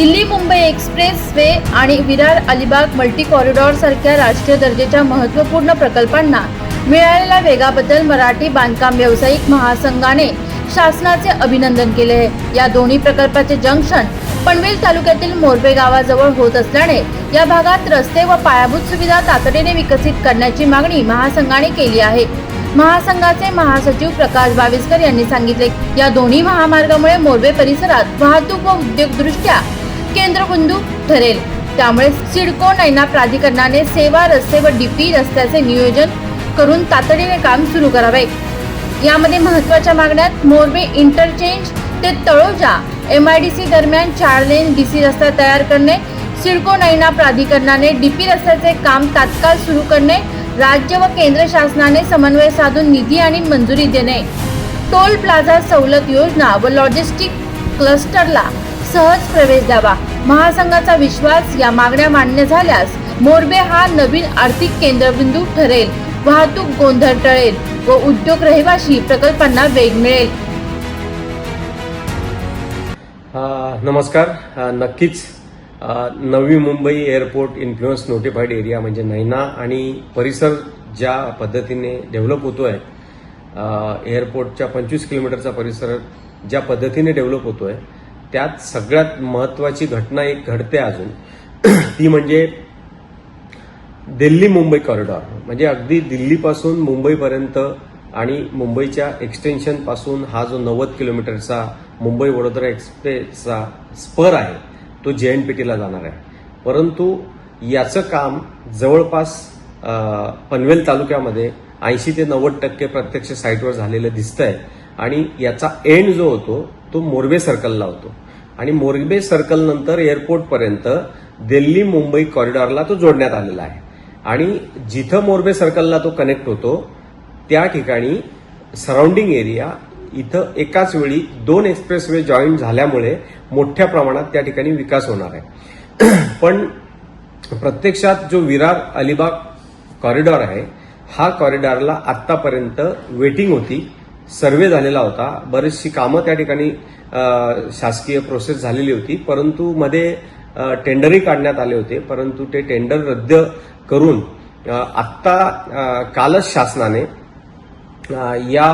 Delhi Mumbai express way आणि Virar Alibag multi corridor सारख्या राष्ट्रीय दर्जाच्या महत्त्वपूर्ण प्रकल्पांना मिळालेल्या वेगाबद्दल मराठी बांधकाम व्यावसायिक महासंघाने शासनाचे अभिनंदन केले. आहे या दोन्ही प्रकल्पाचे जंक्शन पनवेल तालुक्यातील मोरबे गावाजवळ होत असल्याने या भागात रस्ते व पायाभूत सुविधा तातडीने विकसित करण्याची मागणी महासंघाने केली आहे. महासंघाचे महासचिव प्रकाश बाविस्कर यांनी सांगितले या दोन्ही महामार्गामुळे मोरबे परिसरात वाहतूक व उद्योगदृष्ट्या केंद्रबिंदू ठरेल. त्यामुळे सिडको नैना प्राधिकरणाने सेवा रस्ते व डीपी रस्त्याचे नियोजन करून तातडीने काम सुरू करावे. यामध्ये महत्त्वाच्या मागण्यात मोरबे इंटरचेंज ते Taloja M I D C दरम्यान चार लेन डी सी रस्ता तयार करणे सिडको नैना प्राधिकरणाने डीपी रस्त्याचे काम तात्काळ सुरू करणे राज्य व केंद्र शासनाने समन्वय साधून निधी आणि मंजुरी देणे. टोल प्लाझा सवलत योजना व लॉजिस्टिक क्लस्टरला सहज प्रवेश द्यावा. महासंघाचा विश्वास या मागण्या मान्य झाल्यास मोरबे हा नवीन आर्थिक केंद्रबिंदू ठरेल. वाहतूक गोंधळ टळेल व उद्योग रहिवाशी प्रकल्पांना वेग मिळेल. नमस्कार. नक्कीच Navi Mumbai airport influence notified area म्हणजे नैना आणि परिसर ज्या पद्धतीने डेव्हलप होतो आहे एअरपोर्टच्या पंचवीस किलोमीटरचा परिसर ज्या पद्धतीने डेव्हलप होतो आहे त्यात सगळ्यात महत्वाची घटना एक घडते अजून. ती म्हणजे दिल्ली मुंबई कॉरिडॉर म्हणजे अगदी दिल्लीपासून मुंबईपर्यंत आणि मुंबईच्या एक्सटेन्शनपासून हा जो नव्वद किलोमीटरचा मुंबई वडोदरा एक्सप्रेसचा स्पर आहे तो जे एन पी टीला जाणार आहे. परंतु याचं काम जवळपास पनवेल तालुक्यामध्ये ऐंशी ते नव्वद टक्के प्रत्यक्ष साईटवर झालेलं दिसतंय. आणि याचा एंड जो होतो तो मोरबे सर्कलला होतो. आणि मोरबे सर्कल नंतर एअरपोर्टपर्यंत दिल्ली मुंबई कॉरिडॉरला तो जोडण्यात आलेला आहे. आणि जिथं मोरबे सर्कलला तो कनेक्ट होतो त्या ठिकाणी सराउंडिंग एरिया इथं एकाच वेळी दोन एक्सप्रेसवे जॉईन झाल्यामुळे मोठ्या प्रमाणात त्या ठिकाणी विकास होणार आहे. पण प्रत्यक्षात जो विरार अलिबाग कॉरिडॉर आहे हा कॉरिडॉरला आतापर्यंत वेटिंग होती. सर्वे झालेला होता. बरीचशी कामं त्या ठिकाणी शासकीय प्रोसेस झालेली होती. परंतु मध्ये टेंडरही काढण्यात आले होते. परंतु ते टेंडर रद्द करून आत्ता कालच शासनाने या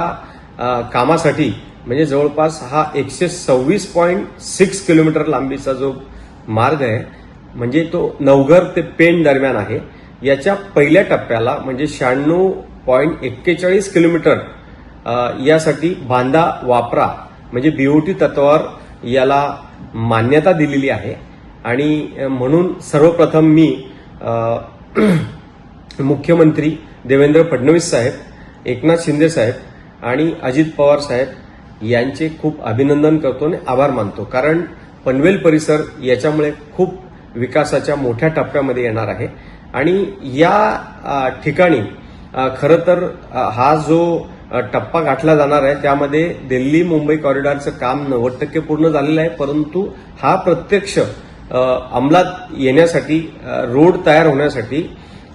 कामासाठी म्हणजे जवळपास हा एकशे सव्वीस पॉईंट सिक्स किलोमीटर लांबीचा जो मार्ग आहे म्हणजे तो नवघर ते पेण दरम्यान आहे. याच्या पहिल्या टप्प्याला म्हणजे शहाण्णव पॉईंट एक्केचाळीस किलोमीटर यासाठी बांधा वापरा. म्हणजे बीओटी तत्वावर याला मान्यता दिलेली आहे. आणि म्हणून सर्वप्रथम मी मुख्यमंत्री देवेंद्र फडणवीस साहेब एकनाथ शिंदे साहेब आणि अजित पवार साहेब यांचे खूप अभिनंदन करतो आणि आभार मानतो. कारण पनवेल परिसर याच्यामुळे खूप विकासाच्या मोठ्या टप्प्यामध्ये येणार आहे. आणि या ठिकाणी खरं तर हा जो टप्पा गाठला जाणार आहे. त्यामध्ये दिल्ली मुंबई कॉरिडॉरचं काम नव्वद टक्के पूर्ण झालेलं आहे. परंतु हा प्रत्यक्ष अंमलात येण्यासाठी रोड तयार होण्यासाठी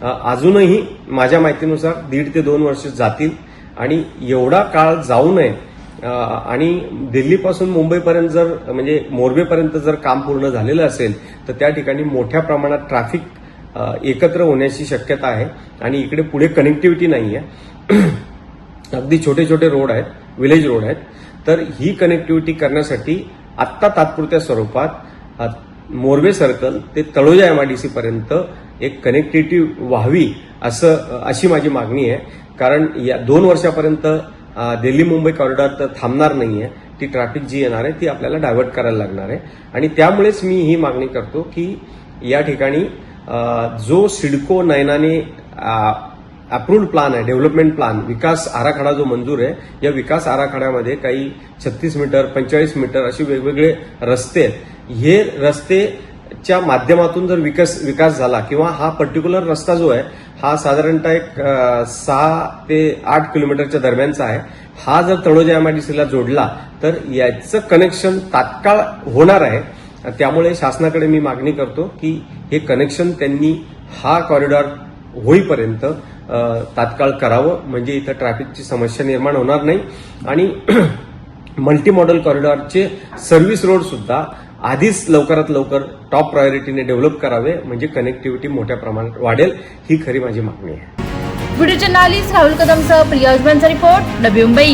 अजूनही माझ्या माहितीनुसार दीड ते दोन वर्ष जातील. आणि एवढा काळ जाऊ नये आणि दिल्लीपासून मुंबईपर्यंत जर म्हणजे मोर्बेपर्यंत जर काम पूर्ण झालेलं असेल तर त्या ठिकाणी मोठ्या प्रमाणात ट्रॅफिक एकत्र होण्याची शक्यता आहे. आणि इकडे पुढे कनेक्टिव्हिटी नाही आहे अगदी छोटे छोटे रोड आहेत विलेज रोड आहेत. तर ही कनेक्टिव्हिटी करण्यासाठी आत्ता तात्पुरत्या स्वरूपात मोर्वे सर्कल ते तळोजा एमआयडीसी पर्यंत एक कनेक्टिव्हिटी व्हावी असं अशी माझी मागणी आहे. कारण या दोन वर्षापर्यंत दिल्ली मुंबई कॉरिडॉर तर थांबणार नाही आहे ती ट्रॅफिक जी येणार आहे ती आपल्याला डायव्हर्ट करायला लागणार आहे. आणि त्यामुळेच मी ही मागणी करतो की या ठिकाणी जो सिडको नयनाने अप्रूव्ड प्लान आहे डेव्हलपमेंट प्लान विकास आराखडा जो मंजूर आहे या विकास आराखड्यामध्ये काही छत्तीस मीटर पंचेचाळीस मीटर असे वेगवेगळे रस्ते आहेत. हे रस्तेच्या माध्यमातून जर विकास विकास झाला किंवा हा पर्टिक्युलर रस्ता जो आहे हा साधारणतः एक सहा ते आठ किलोमीटरच्या दरम्यानचा आहे. हा जर तळोजा एमआयडीसीला जोडला तर याचं कनेक्शन तात्काळ होणार आहे. त्यामुळे शासनाकडे मी मागणी करतो की हे कनेक्शन त्यांनी हा कॉरिडॉर होईपर्यंत तात्काळ करावं. म्हणजे इथं ट्रॅफिकची समस्या निर्माण होणार नाही. आणि मल्टी मॉडेल कॉरिडॉरचे सर्व्हिस रोड सुद्धा आधीच लवकरात लवकर टॉप प्रायोरिटीने डेव्हलप करावे. म्हणजे कनेक्टिव्हिटी मोठ्या प्रमाणात वाढेल ही खरी माझी मागणी आहे. व्हिडिओ जर्नालिस्ट राहुल कदमसह प्रिया रिपोर्ट नवी मुंबई.